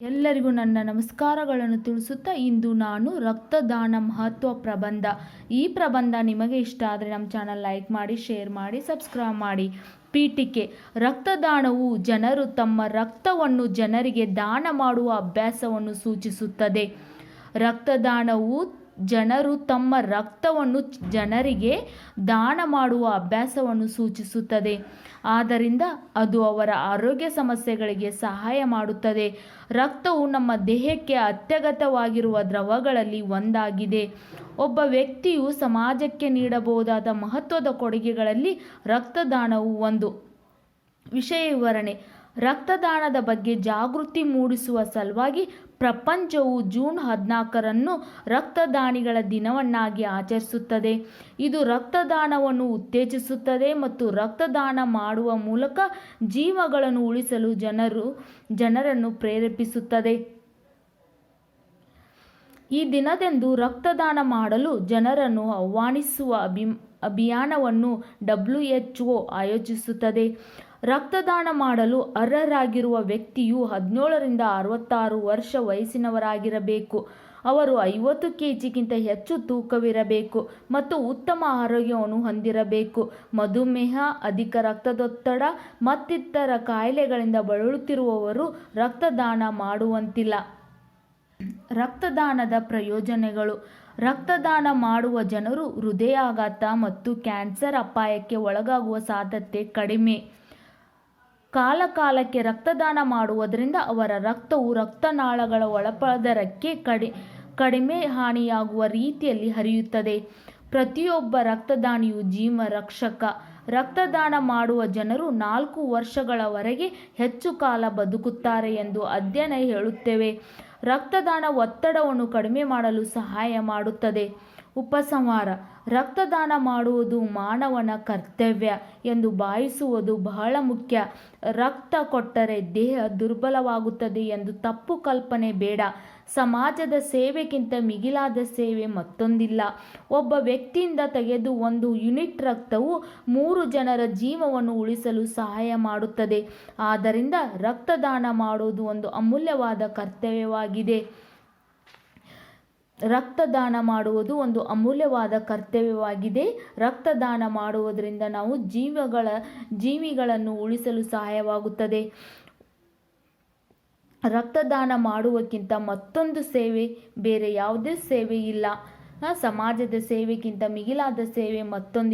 ಎಲ್ಲರಿಗೂ ನನ್ನ ನಮಸ್ಕಾರಗಳನ್ನು ತಿಳಿಸುತ್ತಾ ಇಂದು ನಾನು ರಕ್ತದಾನ ಮಹತ್ವ ಪ್ರಬಂಧ. ಈ ಪ್ರಬಂಧ ನಿಮಗೆ ಇಷ್ಟ ಆದರೆ ನಮ್ಮ ಚಾನಲ್ ಲೈಕ್ ಮಾಡಿ, ಶೇರ್ ಮಾಡಿ, ಸಬ್ಸ್ಕ್ರೈಬ್ ಮಾಡಿ. ಪೀಠಿಕೆ, ರಕ್ತದಾನವು ಜನರು ತಮ್ಮ ರಕ್ತವನ್ನು ಜನರಿಗೆ ದಾನ ಮಾಡುವ ಅಭ್ಯಾಸವನ್ನು ಸೂಚಿಸುತ್ತದೆ. ರಕ್ತದಾನವು ಜನರು ತಮ್ಮ ರಕ್ತವನ್ನು ಜನರಿಗೆ ದಾನ ಮಾಡುವ ಅಭ್ಯಾಸವನ್ನು ಸೂಚಿಸುತ್ತದೆ. ಆದ್ದರಿಂದ ಅದು ಅವರ ಆರೋಗ್ಯ ಸಮಸ್ಯೆಗಳಿಗೆ ಸಹಾಯ ಮಾಡುತ್ತದೆ. ರಕ್ತವು ನಮ್ಮ ದೇಹಕ್ಕೆ ಅತ್ಯಗತವಾಗಿರುವ ದ್ರವಗಳಲ್ಲಿ ಒಂದಾಗಿದೆ. ಒಬ್ಬ ವ್ಯಕ್ತಿಯು ಸಮಾಜಕ್ಕೆ ನೀಡಬಹುದಾದ ಮಹತ್ವದ ಕೊಡುಗೆಗಳಲ್ಲಿ ರಕ್ತದಾನವು ಒಂದು ವಿಷಯ ವಿವರಣೆ. ರಕ್ತದಾನದ ಬಗ್ಗೆ ಜಾಗೃತಿ ಮೂಡಿಸುವ ಸಲುವಾಗಿ ಪ್ರಪಂಚವು ಜೂನ್ ಹದಿನಾಲ್ಕರನ್ನು ರಕ್ತದಾನಿಗಳ ದಿನವನ್ನಾಗಿ ಆಚರಿಸುತ್ತದೆ. ಇದು ರಕ್ತದಾನವನ್ನು ಉತ್ತೇಜಿಸುತ್ತದೆ ಮತ್ತು ರಕ್ತದಾನ ಮಾಡುವ ಮೂಲಕ ಜೀವಗಳನ್ನು ಉಳಿಸಲು ಜನರು, ಜನರನ್ನು ಪ್ರೇರೇಪಿಸುತ್ತದೆ. ಈ ದಿನದಂದು ರಕ್ತದಾನ ಮಾಡಲು ಜನರನ್ನು ಆಹ್ವಾನಿಸುವ ಅಭಿ ಅಭಿಯಾನವನ್ನು ಡಬ್ಲ್ಯೂ ಎಚ್ ಒ ಆಯೋಜಿಸುತ್ತದೆ. ರಕ್ತದಾನ ಮಾಡಲು ಅರ್ಹರಾಗಿರುವ ವ್ಯಕ್ತಿಯು ಹದಿನೇಳರಿಂದ ಅರವತ್ತಾರು ವರ್ಷ ವಯಸ್ಸಿನವರಾಗಿರಬೇಕು. ಅವರು ಐವತ್ತು ಕೆಜಿಗಿಂತ ಹೆಚ್ಚು ತೂಕವಿರಬೇಕು ಮತ್ತು ಉತ್ತಮ ಆರೋಗ್ಯವನ್ನು ಹೊಂದಿರಬೇಕು. ಮಧುಮೇಹ, ಅಧಿಕ ರಕ್ತದೊತ್ತಡ, ಮತ್ತಿತರ ಕಾಯಿಲೆಗಳಿಂದ ಬಳಲುತ್ತಿರುವವರು ರಕ್ತದಾನ ಮಾಡುವಂತಿಲ್ಲ. ರಕ್ತದಾನದ ಪ್ರಯೋಜನಗಳು. ರಕ್ತದಾನ ಮಾಡುವ ಜನರು ಹೃದಯಾಘಾತ ಮತ್ತು ಕ್ಯಾನ್ಸರ್ ಅಪಾಯಕ್ಕೆ ಒಳಗಾಗುವ ಸಾಧ್ಯತೆ ಕಡಿಮೆ. ಕಾಲಕಾಲಕ್ಕೆ ರಕ್ತದಾನ ಮಾಡುವುದರಿಂದ ಅವರ ರಕ್ತವು ರಕ್ತನಾಳಗಳ ಒಳಪದರಕ್ಕೆ ಕಡಿ, ಕಡಿಮೆ ಹಾನಿಯಾಗುವ ರೀತಿಯಲ್ಲಿ ಹರಿಯುತ್ತದೆ. ಪ್ರತಿಯೊಬ್ಬ ರಕ್ತದಾನಿಯು ಜೀವ ರಕ್ಷಕ ರಕ್ತದಾನ ಮಾಡುವ ಜನರು ನಾಲ್ಕು ವರ್ಷಗಳವರೆಗೆ ಹೆಚ್ಚು ಕಾಲ ಬದುಕುತ್ತಾರೆ ಎಂದು ಅಧ್ಯಯನ ಹೇಳುತ್ತವೆ. ರಕ್ತದಾನ ಒತ್ತಡವನ್ನು ಕಡಿಮೆ ಮಾಡಲು ಸಹಾಯ ಮಾಡುತ್ತದೆ. ಉಪಸಂಹಾರ. ರಕ್ತದಾನ ಮಾಡುವುದು ಮಾನವನ ಕರ್ತವ್ಯ ಎಂದು ಭಾವಿಸುವುದು ಬಹಳ ಮುಖ್ಯ. ರಕ್ತ ಕೊಟ್ಟರೆ ದೇಹ ದುರ್ಬಲವಾಗುತ್ತದೆ ಎಂದು ತಪ್ಪು ಕಲ್ಪನೆ ಬೇಡ. ಸಮಾಜದ ಸೇವೆಗಿಂತ ಮಿಗಿಲಾದ ಸೇವೆ ಮತ್ತೊಂದಿಲ್ಲ. ಒಬ್ಬ ವ್ಯಕ್ತಿಯಿಂದ ತೆಗೆದು ಒಂದು ಯುನಿಟ್ ರಕ್ತವು ಮೂರು ಜನರ ಜೀವವನ್ನು ಉಳಿಸಲು ಸಹಾಯ ಮಾಡುತ್ತದೆ. ಆದ್ದರಿಂದ ರಕ್ತದಾನ ಮಾಡುವುದು ಒಂದು ಅಮೂಲ್ಯವಾದ ಕರ್ತವ್ಯವಾಗಿದೆ. ರಕ್ತದಾನ ಮಾಡುವುದು ಒಂದು ಅಮೂಲ್ಯವಾದ ಕರ್ತವ್ಯವಾಗಿದೆ. ರಕ್ತದಾನ ಮಾಡುವುದರಿಂದ ನಾವು ಜೀವಗಳ, ಜೀವಿಗಳನ್ನು ಉಳಿಸಲು ಸಹಾಯವಾಗುತ್ತದೆ. ರಕ್ತದಾನ ಮಾಡುವಕ್ಕಿಂತ ಮತ್ತೊಂದು ಸೇವೆ, ಬೇರೆ ಯಾವುದೇ ಸೇವೆ ಇಲ್ಲ. ಸಮಾಜದ ಸೇವೆಗಿಂತ ಮಿಗಿಲಾದ ಸೇವೆ ಮತ್ತೊಂದು